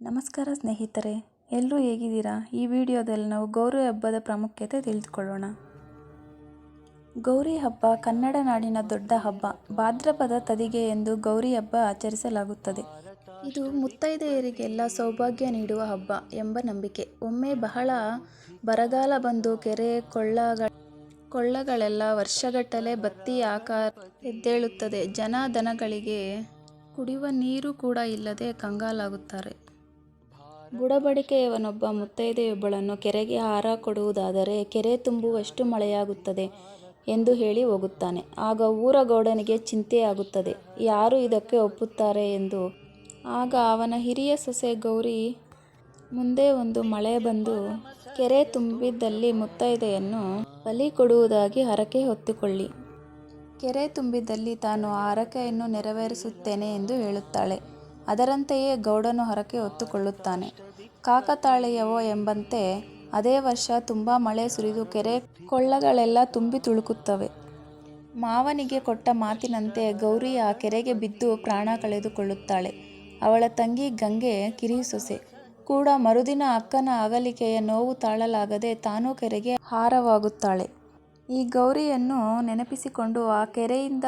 ನಮಸ್ಕಾರ ಸ್ನೇಹಿತರೆ, ಎಲ್ಲರೂ ಹೇಗಿದ್ದೀರಾ? ಈ ವಿಡಿಯೋದಲ್ಲಿ ನಾವು ಗೌರಿ ಹಬ್ಬದ ಪ್ರಾಮುಖ್ಯತೆ ತಿಳಿದುಕೊಳ್ಳೋಣ. ಗೌರಿ ಹಬ್ಬ ಕನ್ನಡ ನಾಡಿನ ದೊಡ್ಡ ಹಬ್ಬ, ಭಾದ್ರಪದ ತದಿಗೆ ಎಂದು ಗೌರಿ ಹಬ್ಬ ಆಚರಿಸಲಾಗುತ್ತದೆ. ಇದು ಮುತ್ತೈದೆಯರಿಗೆಲ್ಲ ಸೌಭಾಗ್ಯ ನೀಡುವ ಹಬ್ಬ ಎಂಬ ನಂಬಿಕೆ. ಒಮ್ಮೆ ಬಹಳ ಬರಗಾಲ ಬಂದು ಕೆರೆ ಕೊಳ್ಳಗಳ ಕೊಳ್ಳಗಳೆಲ್ಲ ವರ್ಷಗಟ್ಟಲೆ ಬತ್ತಿ ಆಕಾರ ಎದ್ದೇಳುತ್ತದೆ. ಜನ ದನಗಳಿಗೆ ಕುಡಿಯುವ ನೀರು ಕೂಡ ಇಲ್ಲದೆ ಕಂಗಾಲಾಗುತ್ತಾರೆ. ಬುಡಬಡಿಕೆಯವನೊಬ್ಬ ಮುತ್ತೈದೆಯೊಬ್ಬಳನ್ನು ಕೆರೆಗೆ ಹಾರ ಕೊಡುವುದಾದರೆ ಕೆರೆ ತುಂಬುವಷ್ಟು ಮಳೆಯಾಗುತ್ತದೆ ಎಂದು ಹೇಳಿ ಹೋಗುತ್ತಾನೆ. ಆಗ ಊರ ಗೌಡನಿಗೆ ಚಿಂತೆಯಾಗುತ್ತದೆ, ಯಾರು ಇದಕ್ಕೆ ಒಪ್ಪುತ್ತಾರೆ ಎಂದು. ಆಗ ಅವನ ಹಿರಿಯ ಸೊಸೆ ಗೌರಿ ಮುಂದೆ ಒಂದು ಮಳೆ ಬಂದು ಕೆರೆ ತುಂಬಿದ್ದಲ್ಲಿ ಮುತ್ತೈದೆಯನ್ನು ಬಲಿ ಕೊಡುವುದಾಗಿ ಹರಕೆ ಹೊತ್ತುಕೊಳ್ಳಿ. ಕೆರೆ ತುಂಬಿದ್ದಲ್ಲಿ ತಾನು ಆ ಹರಕೆಯನ್ನು ನೆರವೇರಿಸುತ್ತೇನೆ ಎಂದು ಹೇಳುತ್ತಾಳೆ. ಅದರಂತೆಯೇ ಗೌಡನು ಹರಕೆ ಹೊತ್ತುಕೊಳ್ಳುತ್ತಾನೆ. ಕಾಕತಾಳೆಯವೋ ಎಂಬಂತೆ ಅದೇ ವರ್ಷ ತುಂಬ ಮಳೆ ಸುರಿದು ಕೆರೆ ಕೊಳ್ಳಗಳೆಲ್ಲ ತುಂಬಿ ತುಳುಕುತ್ತವೆ. ಮಾವನಿಗೆ ಕೊಟ್ಟ ಮಾತಿನಂತೆ ಗೌರಿ ಆ ಕೆರೆಗೆ ಬಿದ್ದು ಪ್ರಾಣ ಕಳೆದುಕೊಳ್ಳುತ್ತಾಳೆ. ಅವಳ ತಂಗಿ ಗಂಗೆ ಕಿರಿಸೊಸೆ ಕೂಡ ಮರುದಿನ ಅಕ್ಕನ ಅಗಲಿಕೆಯ ನೋವು ತಾಳಲಾಗದೆ ತಾನೂ ಕೆರೆಗೆ ಹಾರವಾಗುತ್ತಾಳೆ. ಈ ಗೌರಿಯನ್ನು ನೆನಪಿಸಿಕೊಂಡು ಆ ಕೆರೆಯಿಂದ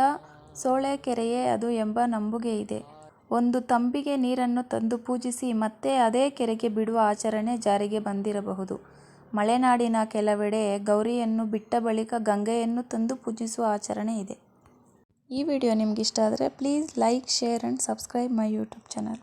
ಸೋಳೆ ಕೆರೆಯೇ ಅದು ಎಂಬ ನಂಬುಗೆ ಇದೆ. ಒಂದು ತಂಬಿಗೆ ನೀರನ್ನು ತಂದು ಪೂಜಿಸಿ ಮತ್ತೆ ಅದೇ ಕೆರೆಗೆ ಬಿಡುವ ಆಚರಣೆ ಜಾರಿಗೆ ಬಂದಿರಬಹುದು. ಮಲೆನಾಡಿನ ಕೆಲವೆಡೆ ಗೌರಿಯನ್ನು ಬಿಟ್ಟ ಬಳಿಕ ಗಂಗೆಯನ್ನು ತಂದು ಪೂಜಿಸುವ ಆಚರಣೆ ಇದೆ. ಈ ವಿಡಿಯೋ ನಿಮ್ಗಿಷ್ಟ ಆದರೆ please like share and subscribe my YouTube channel